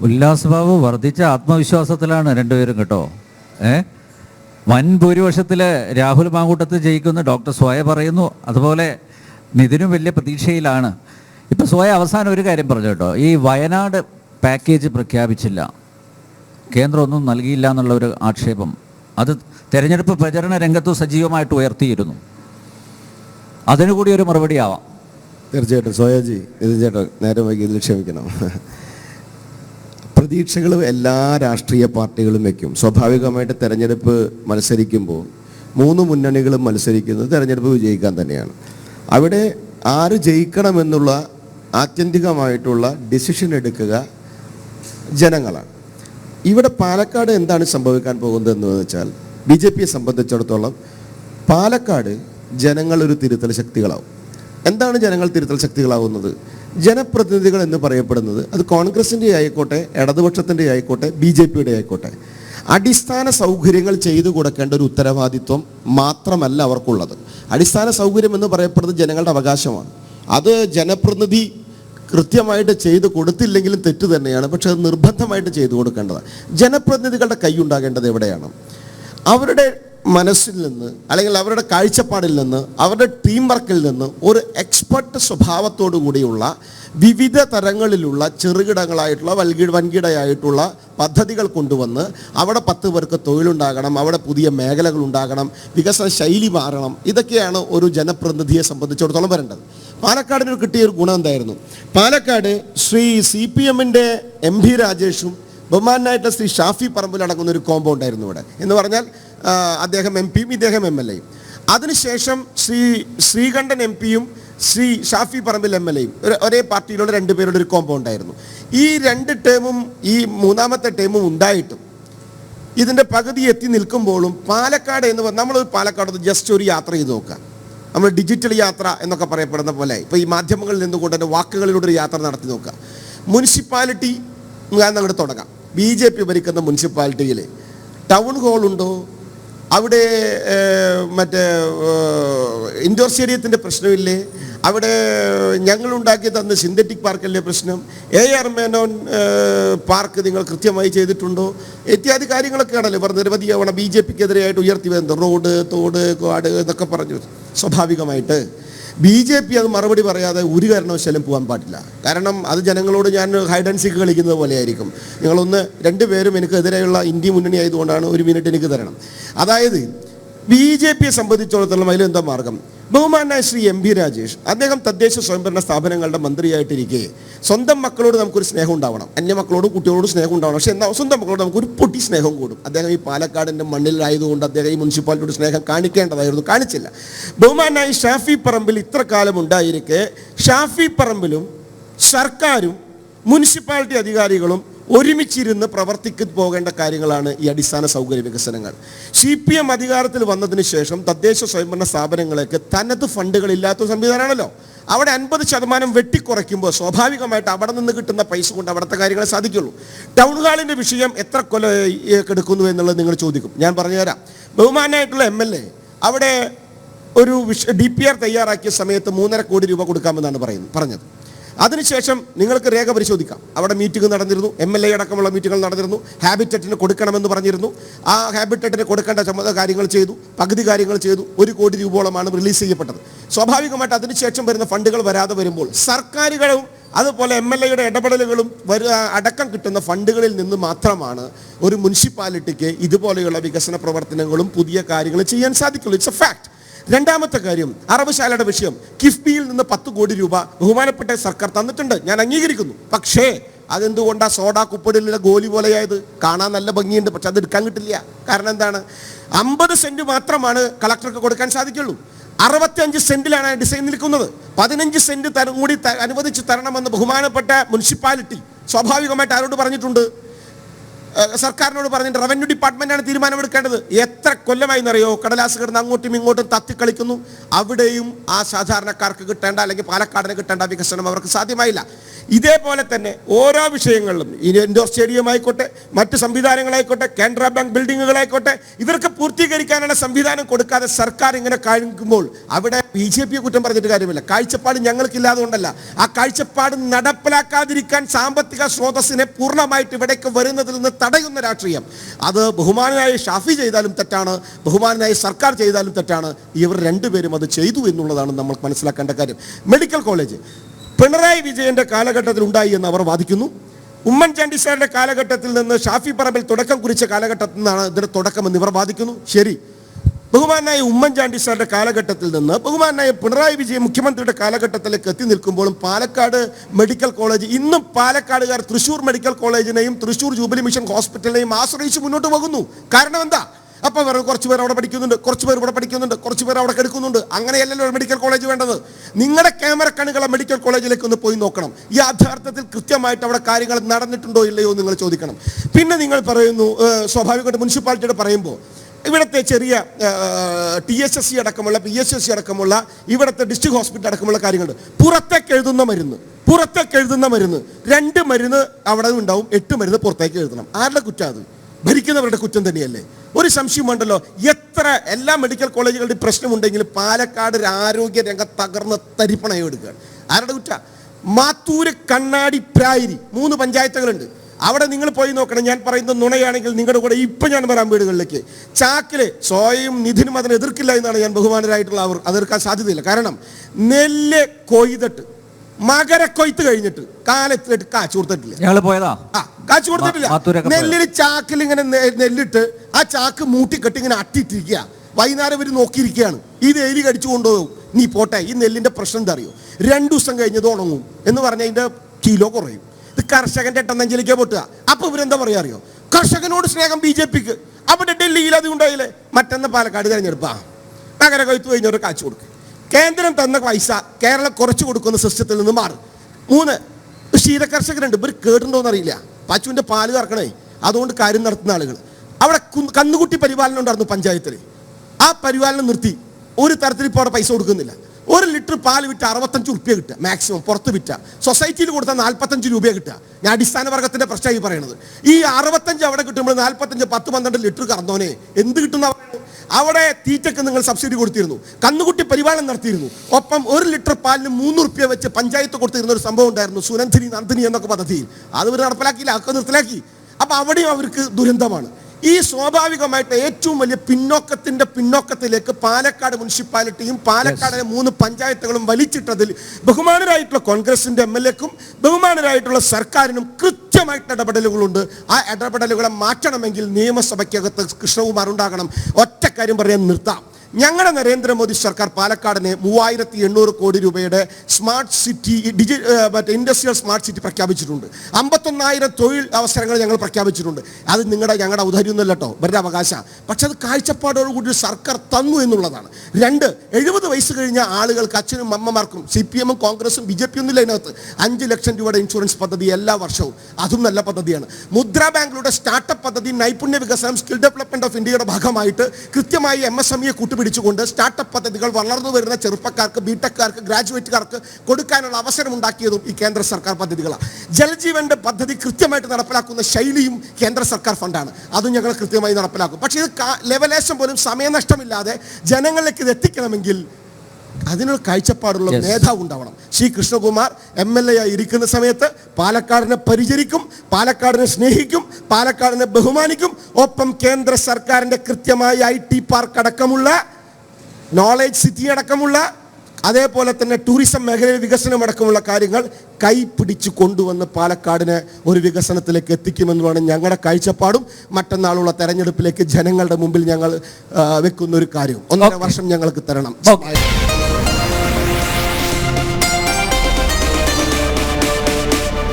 ഉല്ലാസ് ബാബു വർദ്ധിച്ച ആത്മവിശ്വാസത്തിലാണ് രണ്ടുപേരും കേട്ടോ. ഏ? വൻ ഭൂരിപക്ഷത്തിൽ രാഹുൽ മാങ്കൂട്ടത്ത് ജയിക്കുന്നു ഡോക്ടർ സോയ പറയുന്നു. അതുപോലെ നിതിനും വലിയ പ്രതീക്ഷയിലാണ്. ഇപ്പം സോയ അവസാനം ഒരു കാര്യം പറഞ്ഞു കേട്ടോ. ഈ വയനാട് പാക്കേജ് പ്രഖ്യാപിച്ചില്ല. കേന്ദ്രം ഒന്നും നൽകിയില്ല എന്നുള്ള ഒരു ആക്ഷേപം. അത് തെരഞ്ഞെടുപ്പ് പ്രചരണ രംഗത്ത് സജീവമായിട്ട് ഉയർത്തിയിരുന്നു. അതിനു കൂടി ഒരു മറുപടി ആവാം. തീർച്ചയായിട്ടും. സോയാജി ഇത് ചേട്ടൻ നേരെ വൈകി ക്ഷമിക്കണം. പ്രതീക്ഷകൾ എല്ലാ രാഷ്ട്രീയ പാർട്ടികളും വയ്ക്കും സ്വാഭാവികമായിട്ട് തെരഞ്ഞെടുപ്പ് മത്സരിക്കുമ്പോൾ മൂന്ന് മുന്നണികളും മത്സരിക്കുന്നത് തെരഞ്ഞെടുപ്പ് വിജയിക്കാൻ തന്നെയാണ്. അവിടെ ആര് ജയിക്കണമെന്നുള്ള ആത്യന്തികമായിട്ടുള്ള ഡിസിഷൻ എടുക്കുക ജനങ്ങളാണ്. ഇവിടെ പാലക്കാട് എന്താണ് സംഭവിക്കാൻ പോകുന്നത് എന്ന് വെച്ചാൽ ബി ജെ പിയെ സംബന്ധിച്ചിടത്തോളം പാലക്കാട് ജനങ്ങൾ തിരുത്തൽ ശക്തികളാവും. എന്താണ് ജനങ്ങൾ തിരുത്തൽ ശക്തികളാവുന്നത്? ജനപ്രതിനിധികൾ എന്ന് പറയപ്പെടുന്നത് അത് കോൺഗ്രസിന്റെ ആയിക്കോട്ടെ ഇടതുപക്ഷത്തിന്റെ ആയിക്കോട്ടെ ബി ജെ പിയുടെ ആയിക്കോട്ടെ. അടിസ്ഥാന സൗകര്യങ്ങൾ ചെയ്തു കൊടുക്കേണ്ട ഒരു ഉത്തരവാദിത്വം മാത്രമല്ല അവർക്കുള്ളത്. അടിസ്ഥാന സൗകര്യം എന്ന് പറയപ്പെടുന്നത് ജനങ്ങളുടെ അവകാശമാണ്. അത് ജനപ്രതിനിധി കൃത്യമായിട്ട് ചെയ്ത് കൊടുത്തില്ലെങ്കിലും തെറ്റ് തന്നെയാണ് പക്ഷെ അത് നിർബന്ധമായിട്ട് ചെയ്തു കൊടുക്കേണ്ടതാണ്. ജനപ്രതിനിധികളുടെ കൈ ഉണ്ടാകേണ്ടത് എവിടെയാണ്? അവരുടെ മനസ്സിൽ നിന്ന് അല്ലെങ്കിൽ അവരുടെ കാഴ്ചപ്പാടിൽ നിന്ന് അവരുടെ ടീം വർക്കിൽ നിന്ന് ഒരു എക്സ്പെർട്ട് സ്വഭാവത്തോടു കൂടിയുള്ള വിവിധ തരങ്ങളിലുള്ള ചെറുകിടങ്ങളായിട്ടുള്ള വൽകിട വൻകിടയായിട്ടുള്ള പദ്ധതികൾ കൊണ്ടുവന്ന് അവിടെ പത്ത് പേർക്ക് തൊഴിലുണ്ടാകണം അവിടെ പുതിയ മേഖലകൾ ഉണ്ടാകണം വികസന ശൈലി മാറണം. ഇതൊക്കെയാണ് ഒരു ജനപ്രതിനിധിയെ സംബന്ധിച്ചിടത്തോളം വരേണ്ടത്. പാലക്കാടിന് കിട്ടിയ ഒരു ഗുണം എന്തായിരുന്നു? പാലക്കാട് ശ്രീ സി പി എമ്മിന്റെ എം പി രാജേഷും ബഹുമാനായിട്ടുള്ള ശ്രീ ഷാഫി പറമ്പിൽ അടങ്ങുന്ന ഒരു കോമ്പൗണ്ടായിരുന്നു ഇവിടെ. എന്ന് പറഞ്ഞാൽ അദ്ദേഹം എം പിയും ഇദ്ദേഹം എം എൽ എയും അതിനുശേഷം ശ്രീ ശ്രീകണ്ഠൻ എം പിയും ശ്രീ ഷാഫി പറമ്പിൽ എം എൽ എയും ഒരേ പാർട്ടിയിലുള്ള രണ്ട് പേരുടെ ഒരു കോമ്പോ ഉണ്ടായിരുന്നു ഈ രണ്ട് ടേമും ഈ മൂന്നാമത്തെ ടേമും ഉണ്ടായിട്ടും ഇതിന്റെ പകുതി എത്തി നിൽക്കുമ്പോഴും പാലക്കാട് എന്ന് പറഞ്ഞാൽ നമ്മൾ പാലക്കാട് ജസ്റ്റ് ഒരു യാത്ര ചെയ്ത് നോക്കുക. നമ്മൾ ഡിജിറ്റൽ യാത്ര എന്നൊക്കെ പറയപ്പെടുന്ന പോലെ ഇപ്പോൾ ഈ മാധ്യമങ്ങളിൽ നിന്നുകൊണ്ട് തന്നെ വാക്കുകളിലൂടെ ഒരു യാത്ര നടത്തി നോക്കുക. മുനിസിപ്പാലിറ്റി ഞാൻ അങ്ങോട്ട് തുടങ്ങാം. ബി ജെ പി ഭരിക്കുന്ന മുനിസിപ്പാലിറ്റിയിൽ ടൗൺ ഹാളുണ്ടോ അവിടെ മറ്റേ ഇൻഡോർ സ്റ്റേഡിയത്തിന്റെ പ്രശ്നമില്ലേ? അവിടെ ഞങ്ങളുണ്ടാക്കി തന്ന സിന്തറ്റിക് പാർക്കല്ലേ പ്രശ്നം? എ ആർ മേനോൻ പാർക്ക് നിങ്ങൾ കൃത്യമായി ചെയ്തിട്ടുണ്ടോ? ഇത്യാദി കാര്യങ്ങളൊക്കെ ആണല്ലോ ഇവർ നിരവധി തവണ ബി ജെ പിക്കെതിരെയായിട്ട് ഉയർത്തി വരുന്നത്. റോഡ് തോട് കാട് എന്നൊക്കെ പറഞ്ഞു. സ്വാഭാവികമായിട്ട്. ബി ജെ പി അത് മറുപടി പറയാതെ ഒരു കാരണവശാലും പോകാൻ പാടില്ല. കാരണം അത് ജനങ്ങളോട് ഞാൻ ഹൈഡ് ആൻഡ് സീക്ക് കളിക്കുന്നത് പോലെയായിരിക്കും. നിങ്ങളൊന്ന് രണ്ടുപേരും എനിക്കെതിരെയുള്ള ഇന്ത്യ മുന്നണി ആയതുകൊണ്ടാണ് ഒരു മിനിറ്റ് എനിക്ക് തരണം. അതായത് ബി ജെ പിയെ സംബന്ധിച്ചിടത്തോളം അതിലെന്താ മാർഗം? ബഹുമാനായ ശ്രീ എം പി രാജേഷ് അദ്ദേഹം തദ്ദേശ സ്വയംഭരണ സ്ഥാപനങ്ങളുടെ മന്ത്രിയായിട്ടിരിക്കെ. സ്വന്തം മക്കളോട് നമുക്കൊരു സ്നേഹം ഉണ്ടാവണം. അന്യ മക്കളോടും കുട്ടികളോടും സ്നേഹം ഉണ്ടാവണം. പക്ഷേ എന്നാൽ സ്വന്തം മക്കളോട് നമുക്കൊരു പൊട്ടി സ്നേഹം കൂടും. അദ്ദേഹം ഈ പാലക്കാടിന്റെ മണ്ണിലായതുകൊണ്ട് അദ്ദേഹം ഈ മുനിസിപ്പാലിറ്റിയോട് സ്നേഹം കാണിക്കേണ്ടതായിരുന്നു. കാണിച്ചില്ല. ബഹുമാനായി ഷാഫി പറമ്പിൽ ഇത്ര കാലം ഉണ്ടായിരിക്കെ. ഷാഫി പറമ്പിലും സർക്കാരും മുനിസിപ്പാലിറ്റി അധികാരികളും ഒരുമിച്ചിരുന്ന് പ്രവർത്തിക്ക് പോകേണ്ട കാര്യങ്ങളാണ് ഈ അടിസ്ഥാന സൗകര്യ വികസനങ്ങൾ. സി പി എം അധികാരത്തിൽ വന്നതിന് ശേഷം തദ്ദേശ സ്വയംഭരണ സ്ഥാപനങ്ങൾക്ക് തനത് ഫണ്ടുകളില്ലാത്ത സംവിധാനമാണല്ലോ. അവിടെ അൻപത് ശതമാനം വെട്ടിക്കുറയ്ക്കുമ്പോൾ സ്വാഭാവികമായിട്ട് അവിടെ നിന്ന് കിട്ടുന്ന പൈസ കൊണ്ട് അവിടുത്തെ കാര്യങ്ങളെ സാധിക്കുള്ളൂ. ടൗൺ ഹാളിന്റെ വിഷയം എത്ര കൊല എടുക്കുന്നു എന്നുള്ളത് നിങ്ങൾ ചോദിക്കും. ഞാൻ പറഞ്ഞുതരാം ബഹുമാനായിട്ടുള്ള എം എൽ എ അവിടെ ഒരു ഡി പി ആർ തയ്യാറാക്കിയ സമയത്ത് മൂന്നര കോടി രൂപ കൊടുക്കാമെന്നാണ് പറയുന്നത് പറഞ്ഞത്. അതിനുശേഷം നിങ്ങൾക്ക് രേഖ പരിശോധിക്കാം. അവിടെ മീറ്റിംഗ് നടന്നിരുന്നു. എം എൽ എ അടക്കമുള്ള മീറ്റിംഗുകൾ നടന്നിരുന്നു. ഹാബിറ്ററ്റിന് കൊടുക്കണമെന്ന് പറഞ്ഞിരുന്നു. ആ ഹാബിറ്ററ്റിന് കൊടുക്കേണ്ട ചുമത കാര്യങ്ങൾ ചെയ്തു. പകുതി കാര്യങ്ങൾ ചെയ്തു. ഒരു കോടി രൂപയോളമാണ് റിലീസ് ചെയ്യപ്പെട്ടത്. സ്വാഭാവികമായിട്ട് അതിനുശേഷം വരുന്ന ഫണ്ടുകൾ വരാതെ വരുമ്പോൾ സർക്കാരുകളും അതുപോലെ എം എൽ എയുടെ ഇടപെടലുകളും അടക്കം കിട്ടുന്ന ഫണ്ടുകളിൽ നിന്ന് മാത്രമാണ് ഒരു മുനിസിപ്പാലിറ്റിക്ക് ഇതുപോലെയുള്ള വികസന പ്രവർത്തനങ്ങളും പുതിയ കാര്യങ്ങളും ചെയ്യാൻ സാധിക്കുള്ളൂ. ഇറ്റ്സ് എ ഫാക്ട് രണ്ടാമത്തെ കാര്യം അറബുശാലയുടെ വിഷയം. കിഫ്ബിയിൽ നിന്ന് പത്ത് കോടി രൂപ ബഹുമാനപ്പെട്ട സർക്കാർ തന്നിട്ടുണ്ട്. ഞാൻ അംഗീകരിക്കുന്നു. പക്ഷേ അതെന്തുകൊണ്ടാ സോഡ കുപ്പടിലെ ഗോലി പോലെയായത്? കാണാൻ നല്ല ഭംഗിയുണ്ട് പക്ഷെ അത് എടുക്കാൻ കിട്ടില്ല. കാരണം എന്താണ്? അമ്പത് സെന്റ് മാത്രമാണ് കളക്ടർക്ക് കൊടുക്കാൻ സാധിക്കുള്ളൂ. അറുപത്തിയഞ്ച് സെന്റിലാണ് ഡിസൈൻ നിൽക്കുന്നത്. പതിനഞ്ച് സെന്റ് തരം കൂടി അനുവദിച്ച് തരണമെന്ന് ബഹുമാനപ്പെട്ട മുനിസിപ്പാലിറ്റി സ്വാഭാവികമായിട്ട് ആരോട് പറഞ്ഞിട്ടുണ്ട്? സർക്കാരിനോട് പറഞ്ഞിട്ട് റവന്യൂ ഡിപ്പാർട്ട്മെന്റാണ് തീരുമാനമെടുക്കേണ്ടത്. എത്ര കൊല്ലമായി എന്നറിയോ കടലാസ് കിടന്ന് അങ്ങോട്ടും ഇങ്ങോട്ടും തത്തിക്കളിക്കുന്നു അവിടെയും ആ സാധാരണക്കാർക്ക് കിട്ടേണ്ട അല്ലെങ്കിൽ പാലക്കാടിന് കിട്ടേണ്ട വികസനം അവർക്ക് സാധ്യമായില്ല. ഇതേപോലെ തന്നെ ഓരോ വിഷയങ്ങളിലും ഇൻഡോർ സ്റ്റേഡിയം ആയിക്കോട്ടെ മറ്റ് സംവിധാനങ്ങളായിക്കോട്ടെ കാനറ ബാങ്ക് ബിൽഡിങ്ങുകളായിക്കോട്ടെ ഇവർക്ക് പൂർത്തീകരിക്കാനുള്ള സംവിധാനം കൊടുക്കാതെ സർക്കാർ ഇങ്ങനെ കഴിക്കുമ്പോൾ അവിടെ ബി ജെ പിയെ കുറ്റം പറഞ്ഞിട്ട് കാര്യമില്ല. കാഴ്ചപ്പാട് ഞങ്ങൾക്കില്ലാതെ കൊണ്ടല്ല ആ കാഴ്ചപ്പാട് നടപ്പിലാക്കാതിരിക്കാൻ സാമ്പത്തിക സ്രോതസ്സിനെ പൂർണമായിട്ട് ഇവിടേക്ക് വരുന്നതിൽ നിന്ന് തടയുന്ന രാഷ്ട്രീയം. അത് ബഹുമാനായ ഷാഫി ചെയ്താലും തെറ്റാണ് ബഹുമാനായ സർക്കാർ ചെയ്താലും തെറ്റാണ്. ഇവർ രണ്ടുപേരും അത് ചെയ്തു എന്നുള്ളതാണ് നമ്മൾ മനസ്സിലാക്കേണ്ട കാര്യം. മെഡിക്കൽ കോളേജ് പിണറായി വിജയന്റെ കാലഘട്ടത്തിൽ ഉണ്ടായി എന്ന് അവർ വാദിക്കുന്നു. ഉമ്മൻചാണ്ടി സാറിന്റെ കാലഘട്ടത്തിൽ നിന്ന് ഷാഫി പറമ്പിൽ തുടക്കം കുറിച്ച കാലഘട്ടത്തിൽ നിന്നാണ് ഇതിന്റെ തുടക്കമെന്ന് ഇവർ വാദിക്കുന്നു. ശരി. ബഹുമാനായ ഉമ്മൻചാണ്ടി സാറിന്റെ കാലഘട്ടത്തിൽ നിന്ന് ബഹുമാനായ പിണറായി വിജയൻ മുഖ്യമന്ത്രിയുടെ കാലഘട്ടത്തിലേക്ക് എത്തി നിൽക്കുമ്പോഴും പാലക്കാട് മെഡിക്കൽ കോളേജ് ഇന്നും പാലക്കാടുകാർ തൃശൂർ മെഡിക്കൽ കോളേജിനെയും തൃശൂർ ജൂബിലി മിഷൻ ഹോസ്പിറ്റലിനെയും ആശ്രയിച്ച് മുന്നോട്ട് പോകുന്നു. കാരണം എന്താ? അപ്പൊ വേറെ കുറച്ച് പേർ അവിടെ പഠിക്കുന്നുണ്ട് കുറച്ച് പേർ ഇവിടെ പഠിക്കുന്നുണ്ട് കുറച്ച് പേർ അവിടെ കെടുക്കുന്നുണ്ട്. അങ്ങനെയല്ലല്ലോ മെഡിക്കൽ കോളേജ് വേണ്ടത്. നിങ്ങളുടെ ക്യാമറ കണ്ണുകളെ മെഡിക്കൽ കോളേജിലേക്ക് ഒന്ന് പോയി നോക്കണം. യഥാർത്ഥത്തിൽ കൃത്യമായിട്ട് അവിടെ കാര്യങ്ങൾ നടന്നിട്ടുണ്ടോ ഇല്ലയോ നിങ്ങൾ ചോദിക്കണം. പിന്നെ നിങ്ങൾ പറയുന്നു സ്വാഭാവികമായിട്ട് മുനിസിപ്പാലിറ്റിയുടെ പറയുമ്പോൾ ഇവിടുത്തെ ചെറിയ ടി എസ് എസ് സി അടക്കമുള്ള പി എസ് എസ് സി അടക്കമുള്ള ഇവിടുത്തെ ഡിസ്ട്രിക്ട് ഹോസ്പിറ്റൽ അടക്കമുള്ള കാര്യങ്ങളുണ്ട്. പുറത്തേക്ക് എഴുതുന്ന മരുന്ന് പുറത്തേക്ക് എഴുതുന്ന മരുന്ന് രണ്ട് മരുന്ന് അവിടെ ഉണ്ടാവും എട്ട് മരുന്ന് പുറത്തേക്ക് എഴുതണം. ആരുടെ കുറ്റം അത്? ഭരിക്കുന്നവരുടെ കുറ്റം തന്നെയല്ലേ? ഒരു സംശയം വേണ്ടല്ലോ എത്ര എല്ലാ മെഡിക്കൽ കോളേജുകളുടെ പ്രശ്നമുണ്ടെങ്കിൽ പാലക്കാട് ഒരു ആരോഗ്യ രംഗം തകർന്ന് തരിപ്പണയം എടുക്കുകയാണ് ആരുടെ കുറ്റ? മാത്തൂര് കണ്ണാടി പ്രായരി മൂന്ന് പഞ്ചായത്തുകളുണ്ട്. അവിടെ നിങ്ങൾ പോയി നോക്കണം ഞാൻ പറയുന്ന നുണയാണെങ്കിൽ നിങ്ങളുടെ കൂടെ ഇപ്പം ഞാൻ വരാൻ വീടുകളിലേക്ക്. ചാക്കിൽ സ്വയം നിധിനും അതിനെ എതിർക്കില്ല എന്നാണ് ഞാൻ ബഹുമാനരായിട്ടുള്ള അവർ എതിർക്കാൻ സാധ്യതയില്ല. കാരണം നെല്ല് കൊയ്തിട്ട് മകരക്കൊയ്ത്ത് കഴിഞ്ഞിട്ട് കാലത്തിട്ട് കാച്ചു കൊടുത്തിട്ടില്ല. പോയതാ? ആ കാച്ചു കൊടുത്തിട്ടില്ല. നെല്ലിൽ ചാക്കിൽ ഇങ്ങനെ നെല്ലിട്ട് ആ ചാക്ക് മൂട്ടിക്കെട്ടി ഇങ്ങനെ അട്ടിട്ടിരിക്കുക വൈകുന്നേരം ഇവർ നോക്കിയിരിക്കുകയാണ്. ഇത് എലി കടിച്ചു കൊണ്ടുപോകും. നീ പോട്ടെ ഈ നെല്ലിന്റെ പ്രശ്നം എന്താ അറിയോ? രണ്ടു ദിവസം കഴിഞ്ഞത് ഉണങ്ങും എന്ന് പറഞ്ഞാൽ അതിന്റെ കിലോ കുറയും. ഇത് കർഷകന്റെ എട്ടെന്നഞ്ചിലേക്ക് പൊട്ടുക. അപ്പൊ ഇവരെന്താ പറയാ അറിയോ? കർഷകനോട് സ്നേഹം ബി ജെ പിക്ക്. അവിടെ ഡൽഹിയിൽ അത് ഉണ്ടായില്ലേ? മറ്റന്ന പാലക്കാട് തെരഞ്ഞെടുപ്പാ. നഗര കൊയ്ത്ത് കഴിഞ്ഞവർ കാച്ചു കൊടുക്കും. കേന്ദ്രം തന്ന പൈസ കേരളം കുറച്ച് കൊടുക്കുന്ന സിസ്റ്റത്തിൽ നിന്ന് മാറും. മൂന്ന് ക്ഷീര കർഷകരുണ്ട് ഇവർ കേടുണ്ടോന്ന് അറിയില്ല. പശുവിന്റെ പാൽ കറക്കണേ. അതുകൊണ്ട് കാര്യം നടത്തുന്ന ആളുകൾ അവിടെ കന്നുകുട്ടി പരിപാലനം ഉണ്ടായിരുന്നു പഞ്ചായത്തിൽ ആ പരിപാലനം നിർത്തി. ഒരു തരത്തിൽ ഇപ്പോൾ അവിടെ പൈസ കൊടുക്കുന്നില്ല. ലിറ്റർ പാൽ വിറ്റ അറുപത്തഞ്ച് റുപ്യ കിട്ടുക മാക്സിമം പുറത്ത് വിറ്റ. സൊസൈറ്റിയിൽ കൊടുത്താൽ നാൽപ്പത്തഞ്ച് രൂപ കിട്ടുക. ഞാൻ അടിസ്ഥാന വർഗത്തിന്റെ പ്രശ്നമായി പറയുന്നത് ഈ അറുപത്തഞ്ച് അവിടെ കിട്ടുമ്പോൾ നാൽപ്പത്തഞ്ച് പത്ത് പന്ത്രണ്ട് ലിറ്റർ കറന്നോനെ എന്ത് കിട്ടുന്ന അവിടെ? തീറ്റക്ക് നിങ്ങൾ സബ്സിഡി കൊടുത്തിരുന്നു. കന്നുകുട്ടി പരിപാലനം നടത്തിയിരുന്നു. ഒപ്പം ഒരു ലിറ്റർ പാലിന് മൂന്ന് റുപ്യ വെച്ച് പഞ്ചായത്ത് കൊടുത്തിരുന്ന ഒരു സംഭവം ഉണ്ടായിരുന്നു. സുനന്ദിനി നന്ദിനി എന്നൊക്കെ പദ്ധതിയിൽ. അത് ഇവർ നടപ്പിലാക്കിയില്ല അതൊക്കെ നിർത്തലാക്കി. അപ്പൊ അവിടെയും അവർക്ക് ദുരന്തമാണ്. ഈ സ്വാഭാവികമായിട്ട് ഏറ്റവും വലിയ പിന്നോക്കത്തിന്റെ പിന്നോക്കത്തിലേക്ക് പാലക്കാട് മുനിസിപ്പാലിറ്റിയും പാലക്കാടിലെ മൂന്ന് പഞ്ചായത്തുകളും വലിച്ചിട്ടതിൽ ബഹുമാനരായിട്ടുള്ള കോൺഗ്രസിന്റെ എം എൽ എക്കും ബഹുമാനരായിട്ടുള്ള സർക്കാരിനും കൃത്യമായിട്ട് ഇടപെടലുകളുണ്ട്. ആ ഇടപെടലുകളെ മാറ്റണമെങ്കിൽ നിയമസഭയ്ക്കകത്ത് കൃഷ്ണകുമാർ ഉണ്ടാകണം. ഒറ്റ കാര്യം പറയാൻ നിർത്താം. ഞങ്ങളുടെ നരേന്ദ്രമോദി സർക്കാർ പാലക്കാടിനെ മൂവായിരത്തി എണ്ണൂറ് കോടി രൂപയുടെ സ്മാർട്ട് സിറ്റി ഡിജി മറ്റേ ഇൻഡസ്ട്രിയൽ സ്മാർട്ട് സിറ്റി പ്രഖ്യാപിച്ചിട്ടുണ്ട്. അമ്പത്തൊന്നായിരം തൊഴിൽ അവസരങ്ങൾ ഞങ്ങൾ പ്രഖ്യാപിച്ചിട്ടുണ്ട്. അത് നിങ്ങളുടെ ഞങ്ങളുടെ ഉദാഹരിയൊന്നുമല്ല കേട്ടോ ഇവരുടെ അവകാശ പക്ഷെ അത് കാഴ്ചപ്പാടോടുകൂടി സർക്കാർ തന്നു എന്നുള്ളതാണ്. രണ്ട് എഴുപത് വയസ്സ് കഴിഞ്ഞ ആളുകൾക്ക് അച്ഛനും അമ്മമാർക്കും സി പി എമ്മും കോൺഗ്രസും ബി ജെ പി ഒന്നുമില്ല അതിനകത്ത് അഞ്ച് ലക്ഷം രൂപയുടെ ഇൻഷുറൻസ് പദ്ധതി എല്ലാ വർഷവും. അതും നല്ല പദ്ധതിയാണ്. മുദ്ര ബാങ്കിലൂടെ സ്റ്റാർട്ടപ്പ് പദ്ധതി നൈപുണ്യ വികസനം സ്കിൽ ഡെവലപ്മെന്റ് ഓഫ് ഇന്ത്യയുടെ ഭാഗമായിട്ട് കൃത്യമായി എം എസ് എം ഇയെ കൂട്ടുപിടിച്ചുകൊണ്ട് സ്റ്റാർട്ടപ്പ് പദ്ധതികൾ വളർന്നു വരുന്ന ചെറുപ്പക്കാർക്ക് ബിടെക്കാർക്ക് ഗ്രാജുവേറ്റുകാർക്ക് കൊടുക്കാനുള്ള അവസരം ഉണ്ടാക്കിയതും ഈ കേന്ദ്ര സർക്കാർ പദ്ധതികളാണ് ജലജീവന്റെ പദ്ധതി കൃത്യമായിട്ട് നടപ്പിലാക്കുന്ന ശൈലിയും കേന്ദ്ര സർക്കാർ ഫണ്ടാണ്. അതും ഞങ്ങൾ കൃത്യമായി നടപ്പിലാക്കും. പക്ഷേ ഇത് ലെവലേഷൻ ലെവലേശം പോലും സമയനഷ്ടമില്ലാതെ ജനങ്ങളിലേക്ക് ഇത് എത്തിക്കണമെങ്കിൽ അതിനൊരു കാഴ്ചപ്പാടുള്ള. നേതാവ് ഉണ്ടാവണം. Shri Krishnakumar M L A ആയി ഇരിക്കുന്ന സമയത്ത് പാലക്കാടിനെ പരിചരിക്കും പാലക്കാടിനെ സ്നേഹിക്കും പാലക്കാടിനെ ബഹുമാനിക്കും. ഒപ്പം കേന്ദ്ര സർക്കാരിന്റെ കൃത്യമായ ഐ ടി പാർക്ക് അടക്കമുള്ള നോളേജ് സിറ്റി അടക്കമുള്ള അതേപോലെ തന്നെ ടൂറിസം മേഖലയിൽ വികസനം അടക്കമുള്ള കാര്യങ്ങൾ കൈപിടിച്ച് കൊണ്ടുവന്ന് പാലക്കാടിനെ ഒരു വികസനത്തിലേക്ക് എത്തിക്കുമെന്നുമാണ് ഞങ്ങളുടെ കാഴ്ചപ്പാടും. മറ്റന്നാളുള്ള തെരഞ്ഞെടുപ്പിലേക്ക് ജനങ്ങളുടെ മുമ്പിൽ ഞങ്ങൾ വെക്കുന്ന ഒരു കാര്യവും. ഒന്നര വർഷം ഞങ്ങൾക്ക് തരണം.